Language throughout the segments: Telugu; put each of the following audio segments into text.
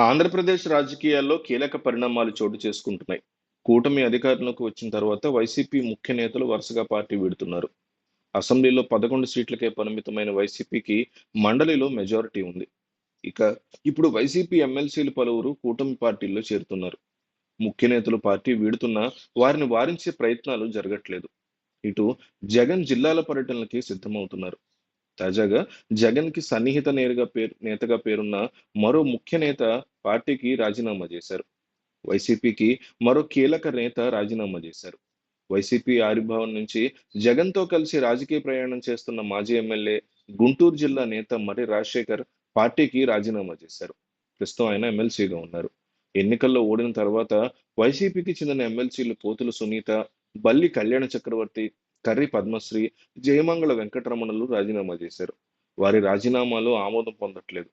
ఆంధ్రప్రదేశ్ రాజకీయాల్లో కీలక పరిణామాలు చోటు చేసుకుంటున్నాయి. కూటమి అధికారంలోకి వచ్చిన తర్వాత వైసీపీ ముఖ్య నేతలు వరుసగా పార్టీ వీడుతున్నారు. అసెంబ్లీలో 11 సీట్లకే పరిమితమైన వైసీపీకి మండలిలో మెజారిటీ ఉంది. ఇక ఇప్పుడు వైసీపీ ఎమ్మెల్సీలు పలువురు కూటమి పార్టీల్లో చేరుతున్నారు. ముఖ్య నేతలు పార్టీ వీడుతున్నా వారిని వారించే ప్రయత్నాలు జరగట్లేదు. ఇటు జగన్ జిల్లాల పర్యటనలకి సిద్ధమవుతున్నారు. తాజాగా జగన్‌కి సన్నిహిత నేరుగా పేరు నేతగా పేరున్న మరో ముఖ్య నేత పార్టీకి రాజీనామా చేశారు. వైసీపీకి మరో కీలక నేత రాజీనామా చేశారు. వైసీపీ ఆవిర్భావం నుంచి జగన్‌తో కలిసి రాజకీయ ప్రయాణం చేస్తున్న మాజీ ఎమ్మెల్యే, గుంటూరు జిల్లా నేత మర్రి రాజశేఖర్ పార్టీకి రాజీనామా చేశారు. ప్రస్తుతం ఆయన ఎమ్మెల్సీగా ఉన్నారు. ఎన్నికల్లో ఓడిన తర్వాత వైసీపీకి చెందిన ఎమ్మెల్సీలు పోతుల సునీత, బల్లి కళ్యాణ చక్రవర్తి, కర్రి పద్మశ్రీ, జయమంగళ వెంకటరమణలు రాజీనామా చేశారు. వారి రాజీనామాలు ఆమోదం పొందట్లేదు.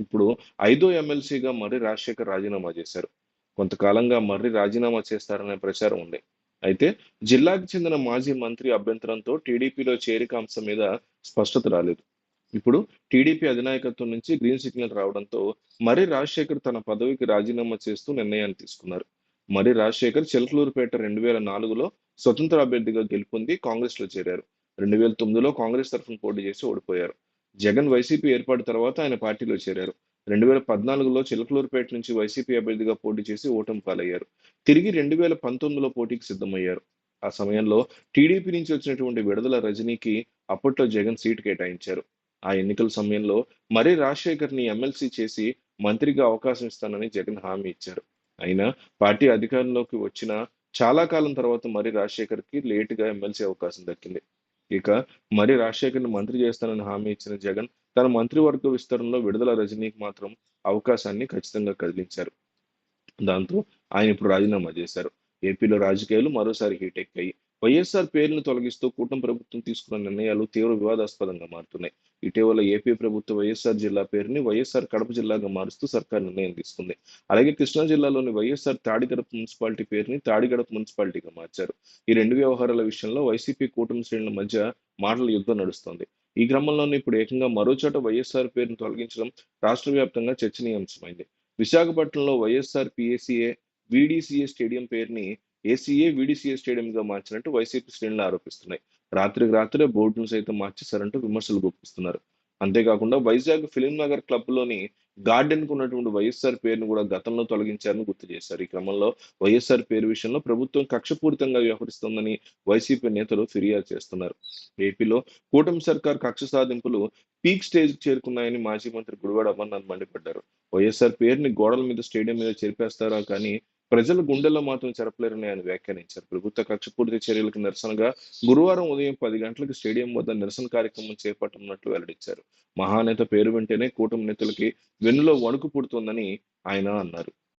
ఇప్పుడు ఐదో ఎమ్మెల్సీగా మర్రి రాజశేఖర్ రాజీనామా చేశారు. కొంతకాలంగా మర్రి రాజీనామా చేస్తారనే ప్రచారం ఉంది. అయితే జిల్లాకు చెందిన మాజీ మంత్రి అభ్యంతరంతో టీడీపీలో చేరిక అంశం మీద స్పష్టత రాలేదు. ఇప్పుడు టీడీపీ అధినాయకత్వం నుంచి గ్రీన్ సిగ్నల్ రావడంతో మర్రి రాజశేఖర్ తన పదవికి రాజీనామా చేస్తూ నిర్ణయాన్ని తీసుకున్నారు. మర్రి రాజశేఖర్ చిల్ఫ్లూరుపేట రెండు వేల నాలుగులో స్వతంత్ర అభ్యర్థిగా గెలుపొంది కాంగ్రెస్‌లో చేరారు. 2009లో కాంగ్రెస్ తరఫున పోటీ చేసి ఓడిపోయారు. జగన్ వైసీపీ ఏర్పాటు తర్వాత ఆయన పార్టీలో చేరారు. రెండు వేల పద్నాలుగులో చిలకలూరుపేట నుంచి వైసీపీ అభ్యర్థిగా పోటీ చేసి ఓటమి పాలయ్యారు. తిరిగి 2019లో పోటీకి సిద్ధమయ్యారు. ఆ సమయంలో టీడీపీ నుంచి వచ్చినటువంటి విడుదల రజనీకి అప్పట్లో జగన్ సీటు కేటాయించారు. ఆ ఎన్నికల సమయంలో మర్రి రాజశేఖర్‌ని ఎమ్మెల్సీ చేసి మంత్రిగా అవకాశం ఇస్తానని జగన్ హామీ ఇచ్చారు. అయినా పార్టీ అధికారంలోకి వచ్చిన చాలా కాలం తర్వాత మరి రాజశేఖర్‌కి లేటుగా ఎమ్మెల్సీ అవకాశం దక్కింది. ఇక మరి రాజశేఖర్‌ని మంత్రి చేస్తానని హామీ ఇచ్చిన జగన్ తన మంత్రివర్గ విస్తరణలో విడుదల రజనీకి మాత్రం అవకాశాన్ని ఖచ్చితంగా కదిలించారు. దాంతో ఆయన ఇప్పుడు రాజీనామా చేశారు. ఏపీలో రాజకీయాలు మరోసారి హీట్ ఎక్కాయి. వైఎస్ఆర్ పేరును తొలగిస్తూ కూటమి ప్రభుత్వం తీసుకున్న నిర్ణయాలు తీవ్ర వివాదాస్పదంగా మారుతున్నాయి. ఇటీవల ఏపీ ప్రభుత్వం వైఎస్ఆర్ జిల్లా పేరుని వైఎస్ఆర్ కడప జిల్లాగా మారుస్తూ సర్కార్ నిర్ణయం తీసుకుంది. అలాగే కృష్ణా జిల్లాలోని వైఎస్ఆర్ తాడిగడప మున్సిపాలిటీ పేరుని తాడిగడప మున్సిపాలిటీగా మార్చారు. ఈ రెండు వ్యవహారాల విషయంలో వైసీపీ కూటమి శ్రేణుల మధ్య మాటల యుద్ధం నడుస్తోంది. ఈ క్రమంలోనే ఇప్పుడు ఏకంగా మరోచోట వైఎస్ఆర్ పేరును తొలగించడం రాష్ట్ర వ్యాప్తంగా చర్చనీయాంశమైంది. విశాఖపట్నంలో వైఎస్ఆర్ పీఏసీఏ, వీడీసీఏ స్టేడియం పేరుని ఏసీఏ, వీడీసీఏ స్టేడియంగా మార్చినట్టు వైసీపీ శ్రేణులు ఆరోపిస్తున్నాయి. రాత్రికి రాత్రే బోర్డును సైతం మార్చేశారంటూ విమర్శలు గుప్పిస్తున్నారు. అంతేకాకుండా వైజాగ్ ఫిలిం నగర్ క్లబ్‌లోని గార్డెన్‌కు ఉన్నటువంటి వైఎస్ఆర్ పేరును కూడా గతంలో తొలగించారని గుర్తు చేశారు. ఈ క్రమంలో వైఎస్ఆర్ పేరు విషయంలో ప్రభుత్వం కక్షపూరితంగా వ్యవహరిస్తోందని వైసీపీ నేతలు ఫిర్యాదు చేస్తున్నారు. ఏపీలో కూటమి సర్కార్ కక్ష సాధింపులు పీక్ స్టేజ్‌కి చేరుకున్నాయని మాజీ మంత్రి గుడివాడ అమర్నాథ్ మండిపడ్డారు. వైఎస్ఆర్ పేరుని గోడల మీద, స్టేడియం మీద చేర్పేస్తారా కానీ ప్రజల గుండెల్లో మాత్రం చెరపలేరని ఆయన వ్యాఖ్యానించారు. ప్రభుత్వ కక్షపూరిత చర్యలకు నిరసనగా గురువారం ఉదయం పది గంటలకు స్టేడియం వద్ద నిరసన కార్యక్రమం చేపట్టనున్నట్లు వెల్లడించారు. మహానేత పేరు వింటేనే కూటమి నేతలకి వెన్నులో వణుకు పుడుతోందని ఆయన అన్నారు.